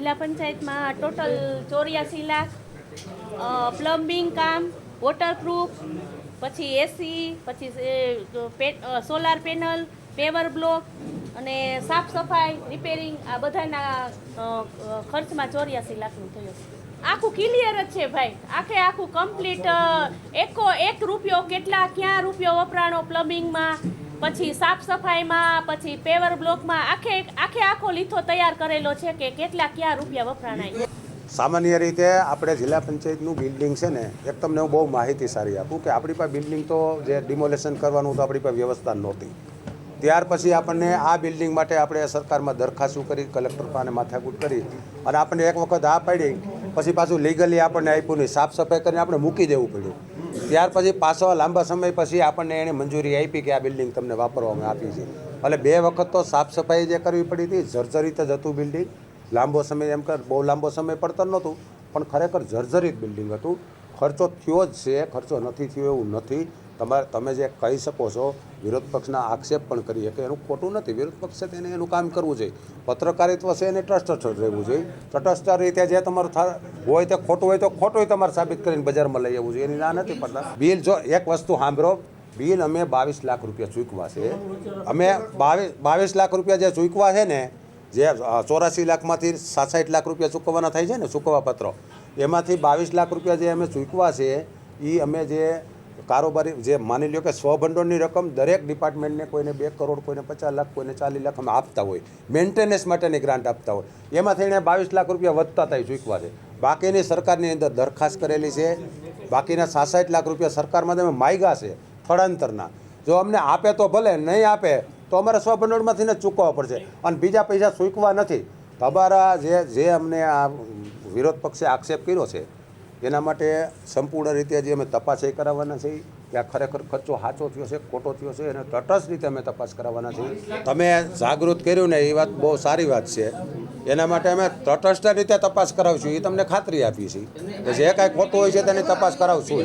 જિલ્લા પંચાયતમાં ટોટલ ચોર્યાસી લાખ પ્લમ્બિંગ કામ, વોટરપ્રૂફ, પછી એસી પછી સોલાર પેનલ, પેવર બ્લોક અને સાફ સફાઈ, રિપેરિંગ આ બધાના ખર્ચમાં ચોર્યાસી લાખનું થયું. આખું ક્લિયર જ છે ભાઈ. આખે આખું કમ્પ્લીટ એકો એક રૂપિયો કેટલા, ક્યાં રૂપિયો વપરાણો પ્લમ્બિંગમાં પછી સાફ સફાઈમાં, પછી પેવર બ્લોકમાં આખે આખે આખો લીથો તૈયાર કરેલો છે કે કેટલા ક્યાં રૂપિયા વપરાણાય. સામાન્ય રીતે આપણે જિલ્લા પંચાયતનું બિલ્ડિંગ છે ને, એક તમને હું બહુ માહિતી સારી આપું કે આપણી પાસે બિલ્ડિંગ તો જે ડિમોલેશન કરવાનું તો આપણી પાસે વ્યવસ્થા નહોતી. ત્યાર પછી આપણને આ બિલ્ડિંગ માટે આપણે સરકારમાં દરખાસ્તો કરી, કલેક્ટર પાસે માથાકૂટ કરી અને આપણને એક વખત આ પાડી, પછી પાછું લીગલી આપણને આપ્યું નહીં. સાફ સફાઈ કરીને આપણે મૂકી દેવું પડ્યું. ત્યાર પછી પાછો લાંબા સમય પછી આપણને એણે મંજૂરી આપી કે આ બિલ્ડિંગ તમને વાપરવામાં આપી છે. એટલે બે વખત તો સાફ સફાઈ જે કરવી પડી હતી, જર્જરિત જ હતું બિલ્ડિંગ. લાંબો સમય એમ કર, બહુ લાંબો સમય પડતો નહોતું, પણ ખરેખર જર્જરિત બિલ્ડિંગ હતું. ખર્ચો થયો જ છે, ખર્ચો નથી થયો એવું નથી. તમારે, તમે જે કહી શકો છો, વિરોધ પક્ષના આક્ષેપ પણ કરીએ કે એનું ખોટું નથી. વિરોધ પક્ષે તેને એનું કામ કરવું જોઈએ. પત્રકારિત્વ છે એને ટ્રસ્ટ રહેવું જોઈએ. તટસ્થ રીતે જે તમારું થાય હોય તે ખોટું હોય તો ખોટું તમારે સાબિત કરીને બજારમાં લઈ આવવું જોઈએ. એની ના નથી પડતા. બિલ જો, એક વસ્તુ સાંભળો. બિલ અમે બાવીસ લાખ રૂપિયા ચૂકવા છે. અમે બાવીસ બાવીસ લાખ રૂપિયા જે ચૂકવા છે ને, જે ચોરાસી લાખમાંથી સાસઠ લાખ રૂપિયા ચૂકવવાના થાય છે ને ચૂકવવા પત્રો, એમાંથી બાવીસ લાખ રૂપિયા જે અમે ચૂકવા છે એ અમે જે કારોબારી જે માની લ્યો કે સ્વભંડોળની રકમ દરેક ડિપાર્ટમેન્ટને કોઈને બે કરોડ, કોઈને પચાસ લાખ, કોઈને ચાલીસ લાખ અમે આપતા હોય. મેન્ટેનન્સ માટેની ગ્રાન્ટ આપતા હોય. એમાંથી થઈને બાવીસ લાખ રૂપિયા વધતા થાય ચૂકવા છે. બાકીની સરકારની અંદર દરખાસ્ત કરેલી છે. બાકીના સાસઠ લાખ રૂપિયા સરકારમાં તમે માયગા છે સ્થળાંતરના. જો અમને આપે તો ભલે, નહીં આપે તો અમારે સ્વભંડોળમાંથી ને ચૂકવવા પડશે. અને બીજા પૈસા ચૂકવા નથી. તમારા જે જે અમને આ વિરોધ પક્ષે આક્ષેપ કર્યો છે એના માટે સંપૂર્ણ રીતે જે અમે તપાસ એ કરાવવાના છીએ કે આ ખરેખર ખર્ચો સાચો થયો છે, ખોટો થયો છે એને તટસ્થ રીતે અમે તપાસ કરાવવાના છીએ. તમે જાગૃત કર્યું ને એ વાત બહુ સારી વાત છે. એના માટે અમે તટસ્થ રીતે તપાસ કરાવશું, એ તમને ખાતરી આપી છીએ. જે કાંઈ ખોટું હોય છે તેની તપાસ કરાવશું.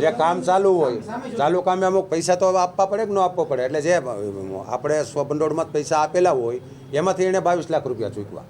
જે કામ ચાલુ હોય, ચાલુ કામે અમુક પૈસા તો આપવા પડે કે ન આપવો પડે? એટલે જે આપણે સ્વભંડોળમાં પૈસા આપેલા હોય, એમાંથી એણે બાવીસ લાખ રૂપિયા ચૂકવા